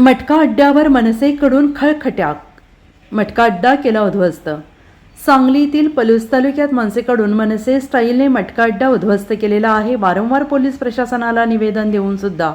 मटका अड्ड्यावर मनसेकडून खळखट्याक. मटका अड्डा केला उद्ध्वस्त. सांगलीतील पलूस तालुक्यात मनसेकडून मनसे स्टाईलने मटका अड्डा उद्ध्वस्त केलेला आहे. वारंवार पोलीस प्रशासनाला निवेदन देऊन सुद्धा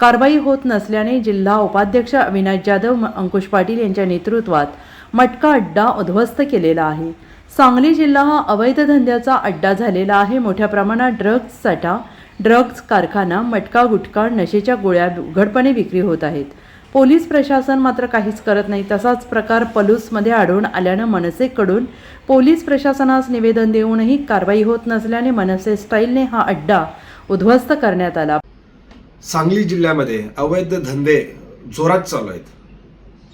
कारवाई होत नसल्याने जिल्हा उपाध्यक्ष अविनाश जाधव अंकुश पाटील यांच्या नेतृत्वात मटका अड्डा उद्ध्वस्त केलेला आहे. सांगली जिल्हा हा अवैध धंद्याचा अड्डा झालेला आहे. मोठ्या प्रमाणात ड्रग्ज साठा ड्रग्ज कारखाना मटका गुटखा नशेच्या गोळ्या उघडपणे विक्री होत आहेत. पोलीस प्रशासन मात्र काहीच करत नाही. तसाच प्रकार पलूसमध्ये आढळून आल्यानं मनसेकडून पोलीस प्रशासनास निवेदन देऊनही कारवाई होत नसल्याने मनसे स्टाईलने हा अड्डा उद्ध्वस्त करण्यात आला. सांगली जिल्ह्यामध्ये अवैध धंदे जोरात चालू आहेत.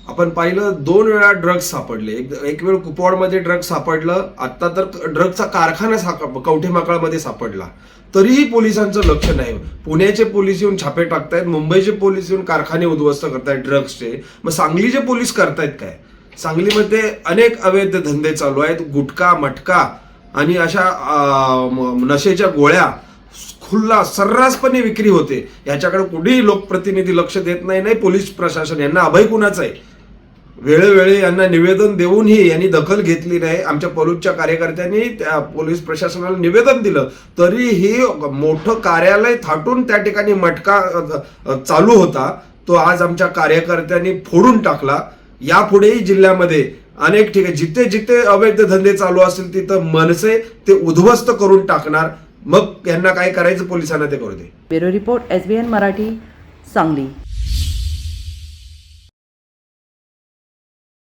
आपण पाहिलं दोन वेळा ड्रग्ज सापडले. एक एक वेळ कुपवाडमध्ये ड्रग्ज सापडलं आत्ता तर ड्रग्सचा कारखाना साप कवठेमाकाळमध्ये सापडला. तरीही पोलिसांचं लक्ष नाही. पुण्याचे पोलीस येऊन छापे टाकतायत मुंबईचे पोलीस येऊन कारखाने उद्ध्वस्त करतायत ड्रग्सचे मग सांगलीचे पोलीस करतायत काय? सांगलीमध्ये अनेक अवैध धंदे चालू आहेत. गुटखा मटका आणि अशा नशेच्या गोळ्या खुल्ला सर्रासपणे विक्री होते. याच्याकडे कुठेही लोकप्रतिनिधी लक्ष देत नाही नाही पोलीस प्रशासन. यांना अभय कुणाचं आहे? वेळोवेळी यांना निवेदन देऊनही यांनी दखल घेतली नाही. आमच्या पलूजच्या कार्यकर्त्यांनी त्या पोलीस प्रशासनाला निवेदन दिलं. तरीही मोठं कार्यालय थाटून त्या ठिकाणी मटका चालू होता. तो आज आमच्या कार्यकर्त्यांनी फोडून टाकला. यापुढेही जिल्ह्यामध्ये अनेक ठिकाणी जिथे जिथे अवैध धंदे चालू असतील तिथं मनसे ते उद्ध्वस्त करून टाकणार. मग यांना काय करायचं पोलिसांना ते करू दे. Bureau report S B N Marathi Sangli.